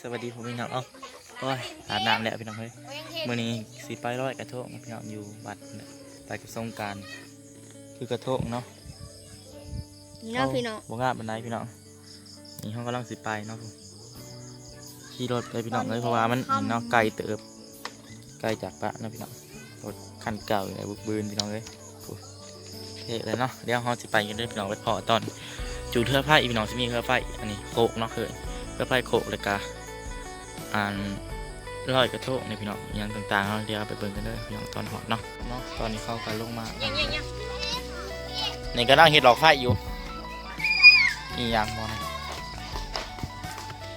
สวัสดีผมพี่น้องเอ้าโอ้ยอาบน้ำแล้วพี่น้องเฮ้ยมื้อนี้สิไปร้อยกระทงพี่น้องอยู่วัดเนี่ยไปกับสงกรารคือกระทงเนาะนี่เนาะพี่น้องบ่งาบันไดพี่น้องนี่ห้องกำลังสิไปเนาะขี่รถไปพี่น้องเลยเพราะว่ามันเนาะไกลเติบไกลจากปะเนาะพี่น้องรถคันเก่าอยู่ในบุกบืนพี่น้องเลยโอ้ยเท่เลยเนาะเดี๋ยวเฮาสิไปกันเด้อพี่น้องไปพอตอนจูเทือไฟพี่น้องสิมีเทือไฟอันนี้โคกเนาะเคยเทือไฟโคกเลยกา อ่านร้อยกระทงในพี่น้องอหยังต่างๆเนาะเดี๋ยวไปเบิ่งกันเด้อพี่น้องตอนหอดเนาะเนาะตอนนี้เข้ากันลงมานี่ก็นั่งเห็ดหลอกไฟอยู่นี่ยางมอน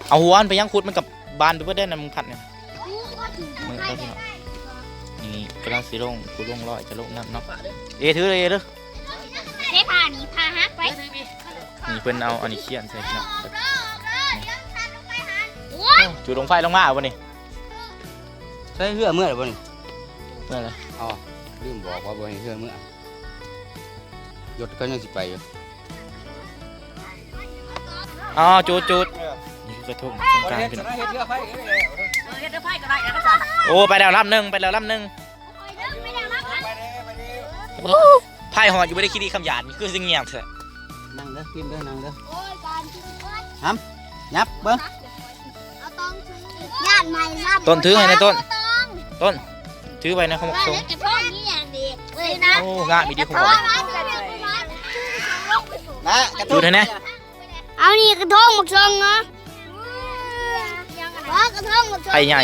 เอาหัวอันไปยังขุดมันกับบานไปเพื่อได้นำมึงขัดเนี่ยมือแล้วพี่น้องนี่กำลังสีลงกูลงร้อยจะลงน้ำเนาะเอยถือเลยเด้อเทพานี่พาฮักไปนี่เพิ่นเอาอันนี้เขียนใส่พี่น้องแบบโอ้ย จุดลงไฟลงมาเอาบ่นี่ใช้เรือเมื่อไหร่บ่นี่เมื่อไรอ๋อลืมบอกว่าบ่ให้เรือเมื่อยศก็ยังสิไปอยู่อ๋อจุดจุดนี่คือกระทงสงกรารพี่น้องเฮ็ดเรือไฟเฮ็ดไฟก็ได้นะก็สั่นโอ้ไปแล้วลำหนึ่งไปแล้วลำหนึ่งไม่ได้รับนะโอ้ไพ่หอดอยู่ไม่ได้คิดดีคำหยาดนี่คือสิ่งเงียบเถอะนั่งเด้อกินเด้อนั่งเด้อโอ้ยการกินโอ้ยยับเบิ่งเอาตอง ย่านใหม่ซ้ำต้นถือให้ในต้นตองต้น ถือไปนะเขาบอกว่าทรงเล็กกระทงนี่อย่างดีเลยนะโอ้งะมีดีกคุระณทบอกงร้านกระทงร้านนะกระจุดให้แน่เอานี่กระทงหมกทรงเนาะว่ากระทงหมกทรงไผ่ใหญ่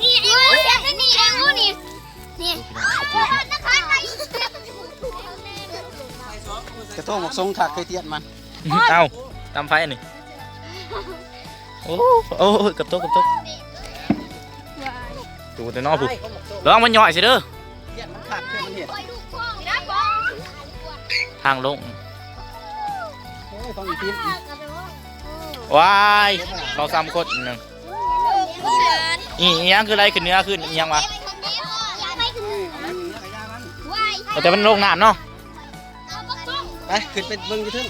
นี่เองเสียนี่เองนี่นี่นะคะกระทงหมกทรงถักเคยเทียนมันเอาตามไฟอันนี้ โอ้โอ้กับโต๊ะกับโต๊ะดูแต่นอกผู้ลองมันย่อยสิเด้อเทียนมันขาดเคยมันเห็ดทางลงโอ้ยฟังอีกทีว้ายเราซ้ำคนหนึ่งอีอีหยังคืออะไรขึ้นเนื้อขึ้นอีหยังวะแต่มันลงน้ำเนาะไปขึ้นไปเบิ่งอยู่เทึง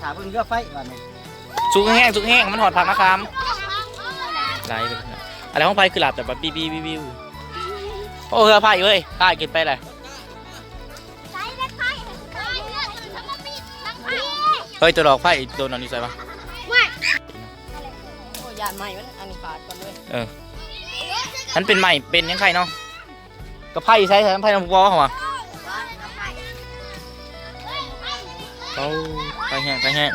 ถาเบิ่งเรือไฟว่านี่ สุกแห้งสุกแห้งมันหอดผักนะครับไหลไปเลยนะอะไรของไฟคือหลับแต่แบบบีบีบีบิวโอ้เฮือไฟเว้ยตายกินไปเลยเฮ้ยตัวดอกไฟโดนอันนี้ใส่ปะโอ้ยานใหม่มันอันนี้ขาดก่อนด้วยมันเป็นใหม่เป็นยังไงเนาะก็ไพ่ใช้ใช้ไพ่น้ำพุวอลเขามาเขาไฟแห้งไฟแห้ง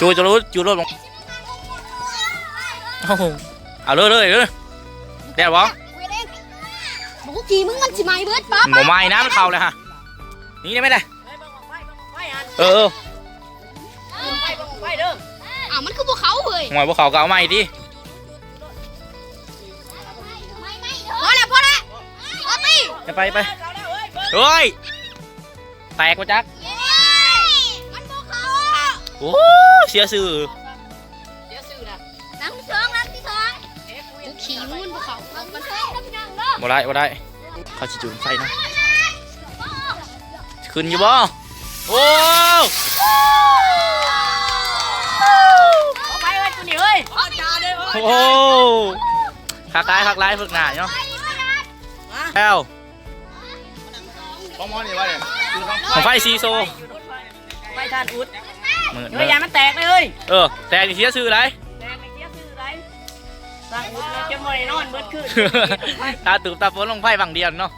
จูจะรู้จูรถลงโอ้โหเอาเลยเลยเลยแดดวะบอกจีมึงมันสิไม่เบิดป๊าหมูไม้นะมันเข่าเลยฮะนี่ได้ไหมได้เฮ้ยบังไฟบังไฟอันเออเออบังไฟบังไฟเด้ออะมันคือพวกเขาเฮ้ยหวยพวกเขาก็เอาไม้ดิพอแล้วพอแล้วพอตีไปไปไปเอาแล้วเฮ้ยเบิดเฮ้ยแตกกว่าจัก อ้เสียสื่อเดี๋ยวซื้อนะนังที่สองนังที่สองเอ๊ะกูกูขี่มึงมันพวกเขามันชอบน้ำนังเนาะบ่ได้บ่ได้เขาสิจุดไฟนะขึ้นอยู่บ่โอ้เอาไปเฮ้ยกูนี่เฮ้ยเอาจ้าเด้อโหคักร้ายคักร้ายฝึกหนาเนาะแล้วของมอนี่ว่าเนี่ยของไฟซีโซ ไปทานอุด มือเฮ้ยยานมันแตกเลยเฮ้ยเออ แต่ดิเสียสื่อไรแตกในเกี้ยซื้อไรสร้างอุดเลยจะมอยนอนเบิดขึ้นตาตูบตาฝนลงไฟบางเดียวเนาะ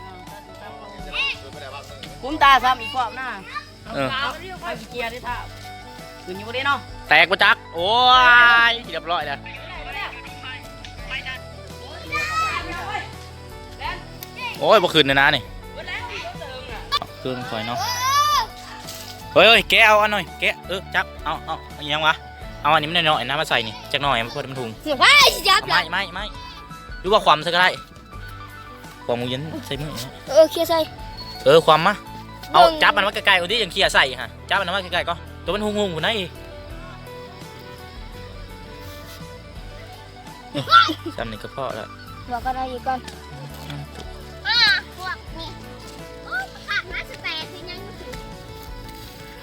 คุ้มตาซ้ำอีกพร้อมหน้าเออเอาไปเกียร์ได้ท่าขึ้นอยู่บ่ได้เนาะแตกกว่าจัก โอ้ยเรียบร้อยแล้วโอ้ยบ่ขึ้นเลยนะนี่เครื่องคอยเนาะ เฮ้ยเฮ้ยแกะเอาอันหน่อยแกะเออจับเอาเอาเอาอีหยังวะเอาอันนี้มันหน่อยๆนะมาใส่นี่จักหน่อยมันพอดมันถุงเฮ้ยจับไม่ไม่ไม่หรือว่าความซะก็ได้ความมือเย็นใส่มือนะเออเคลียร์ใส่เออความมะเอาเบิ่งจับมันไว้ไกลๆคนที่ยังเคลียร์ใส่ฮะจับมันไว้ไกลๆก็ตัวมันหุงหุงๆคนนั้นอีกจำนี่ก็พอแล้วบอกกันอะไรอีกก่อน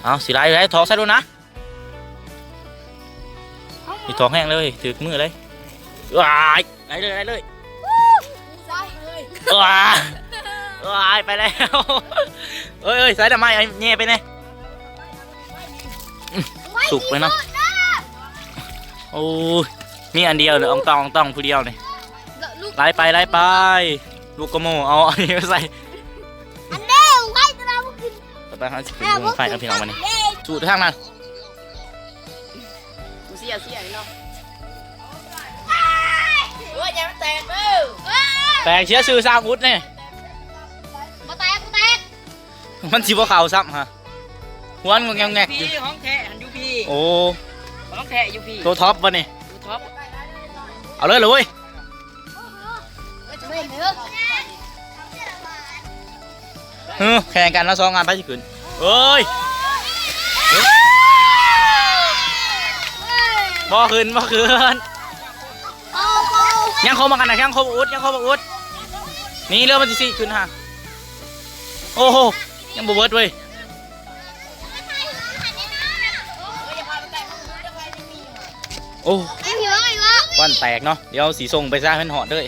โอ้ยขาดน้าสแตกที่ยังเอาสิไรไรทอกใส่ดูนะเมีท้องแห้งเลยถือมือเลยว้ายไหนเลยไหนเลยว้ายว้ายไปแล้วเอ้ยเอ้ยสายดำไม้ไอ้แง่ไปเนี่ยสุกไปเนาะโอ้ยมีอันเดียวเลยอองตองอองตองผู้เดียวเลยลูกไล่ไปไล่ไป ลูกกระโมเอาอันนี้มาใส่ ไปเขาจะเป็นวงไฟเอาพี่น้องมานี่สูดทางนั้นกูเสียเสียเนาะโอ้ยยังไม่แตกเบ้อแปลงเชื้อซื้อสร้างอุดเนี่ยมาแตกมาแตกมันสีบ่ขาวซ้ำฮะหัวมันงงแงกอพี่ยู่ห้องแท้หันอยู่พี่โอ้ห้องแท้อยู่พี่ตัวท็อปวะนี่ดูท็อปเอาเลยเลยเว้ยจะไม่เหลือเออแข่งกันแล้วสองงานไปสิขึ้น เอ้ยบ่ขึ้นบ่ขึ้นเอาเอายังคบมากันนะยังคบอุดยังคบอุดนี่เรื่องมันสิสิขึ้นฮะโอ้โหยังบ่เบิดเว้ยโอ้ไอ้ผิวไอ้วะวันแตกเนาะเดี๋ยวสีส่งไปซะเพิ่นหอดเลย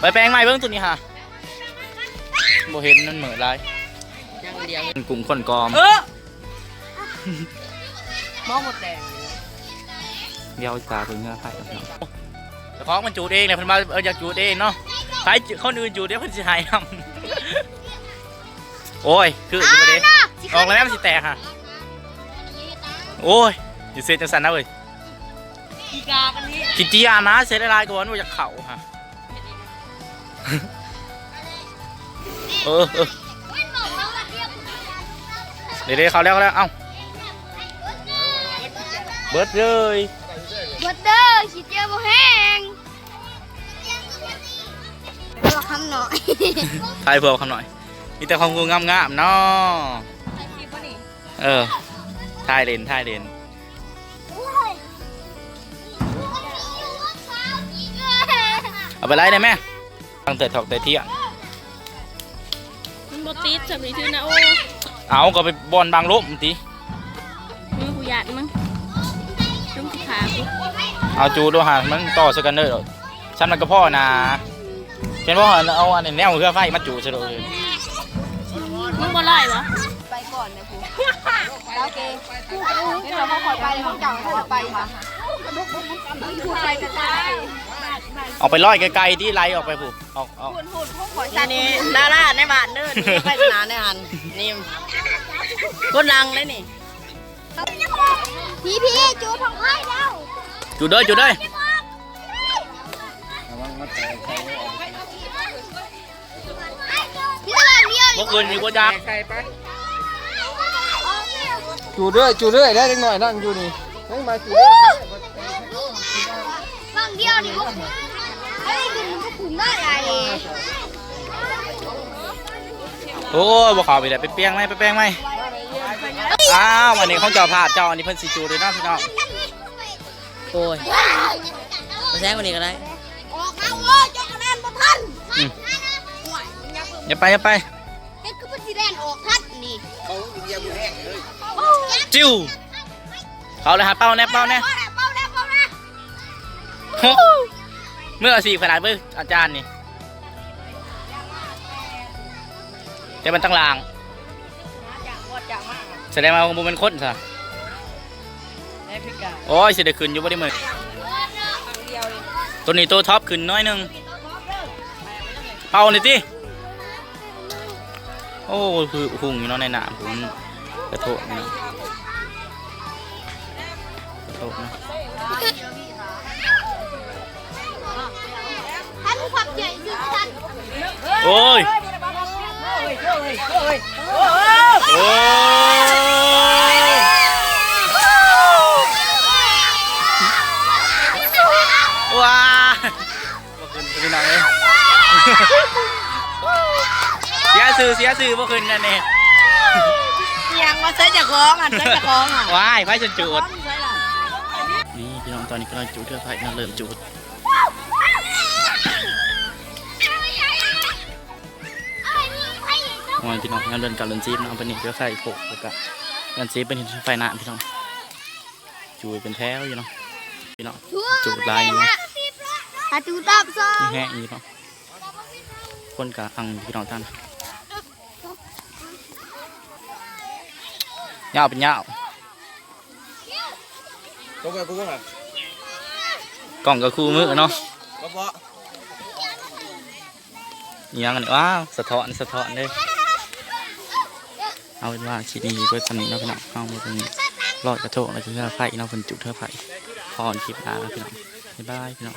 ไปแปลงใหม่เบิ่งตัวนี้ฮะ บ่เห็นมันเหมือนไรยังเดียวมันกลุ่มคนกอม เออมองหมดแดงเดี๋ยวตาเพิ่งเงือไผ่เนาะแต่ของมันจูดเองเนี่ยเพิ่นมาเอออยากจูดเองเนาะใครจูคนอื่นจูดเดี๋ยวเพิ่นสิหายนำโอ้ย คืออยู่บ่เด้ออกแล้วมันสิแตกฮะโอ้ยอยู่เสียจังสันนะเว้ยอีกากันนี้กินจีอานะเสียได้ลายก่อนว่าจะเข่าฮะ เออเออเดี๋ยวเดี๋ยวเขาแล้วเขาแล้วเอ้าเบิดเลยบดเด้อขีดเจียวบ่แห้งเราคำหน่อยทายเพิ่มเขาหน่อย มีแต่ความงูงามๆเนาะเออทายเลนทายเลนเอาไปไล่ได้ไหมตั้งแต่ถอกแต่เที่ยง มันบติดสำลีทือนะโอ้เอาก็ไปบอลบางลบมนติมือกูหยาดมั้งจุ่มที่ขากูเอาจูดูหามันต่อสกันเนอร์ฉันมันก็พ่อนะเห็นว่าเอาอันนี้แนวเครื่องไฟมาจูซะเลยมึงบ่ไล่เหรอไปก่อนเนี่ยผู้โอเคนี่เราขอไปของเจ้าขอไปค่ะผู้ไปกันได้ เอาไปลอยไกลๆที่ไล่ออกไปผูกออกออกหุ่นหุ่นพวกขอนี่นี่ดาราในบ้านเด้อนี่ไปสนานในหันนี่คนดังเลยนี่พี่พี่จูทองไห้แล้วจูเด้อจูเด้อพี่ตลาดเดียวเมื่อคืนมีกูจักจูเรื่อยจูเรื่อยได้เล็กหน่อยนั่งอยู่นี่ให้มาจูบางเดียวดิพวกเฮ้ยคุณก็ขุมได้ไง โอ้บ่ขาวไปเลยไปเปียงไหมไปแป้งไหมอ้าววันนี้เขาเจ้าพลาดเจ้าอันนี้เพิ่นสิจูเลยเนาะพี่น้องโอ้ยมาแซงกว่านี้ก็ได้ออกมาเว้ยเจ้าแลนบ่ทันอืมอย่าไปอย่าไปเฮ็ดคือเพิ่นสิแลนออกทันนี่จิ้วเขาเลยฮะเป้าแน่เป้าแน่เป้าแล้วเป้าแล้วเป้าแล้วโอ้เมื่อสี่ขนาดเมื่ออาจารย์นี่ แต่มันตั้งลางจากวอดจากมากแสดงว่ามันเป็นคนซะแอฟริกาโอ้ยสิได้ขึ้นอยู่บ่ได้มื้อตัวนี้ตัวท็อปขึ้นน้อยหนึงเป่านี่ติโอ้คือหุ่งอยู่เนาะในน้ำผมกระโถกนี่กระโถกนะท่านขับใหญ่คือท่านโอ้ย โอ้ว้าบ่ขึ้นพี่น้องเอ้ยเสียสื่อเสียสื่อบ่ขึ้นนั่นเองยังมาใช้จากร้องอะใช้จากร้องอะว้ายไฟจนจูดนี่พี่น้องตอนนี้กำลังจูดเทือกไฟนั่นเริ่มจูด มองพี่น้องงานเดินการเดินจีบเนาะเป็นนี่เทือกไฟโผล่แล้วก็กันซีเป็นเห็นไฟหน้าพี่น้องจูเป็นแถวอยู่เนาะพี่น้องจูลายอยู่เนาะหาจูตับซอมีแห้งอยู่เนาะคนกะอังพี่น้องท่านยาวเป็นยาวก็ไปกูก็หากล่องกับคู่มือเนาะก็เพราะอิหยังกันว้าวสะท้อนสะท้อนเลย เอาเป็นว่าคลิปนี้ก็สำนีเนาะพี่น้องเข้ามาตรงนี้รอดกระโถกแล้วจะเทือไฟเนาะคนจุดเทือไผ่พรคลิปหน้าแล้วพี่น้องบ๊ายบายพี่น้อง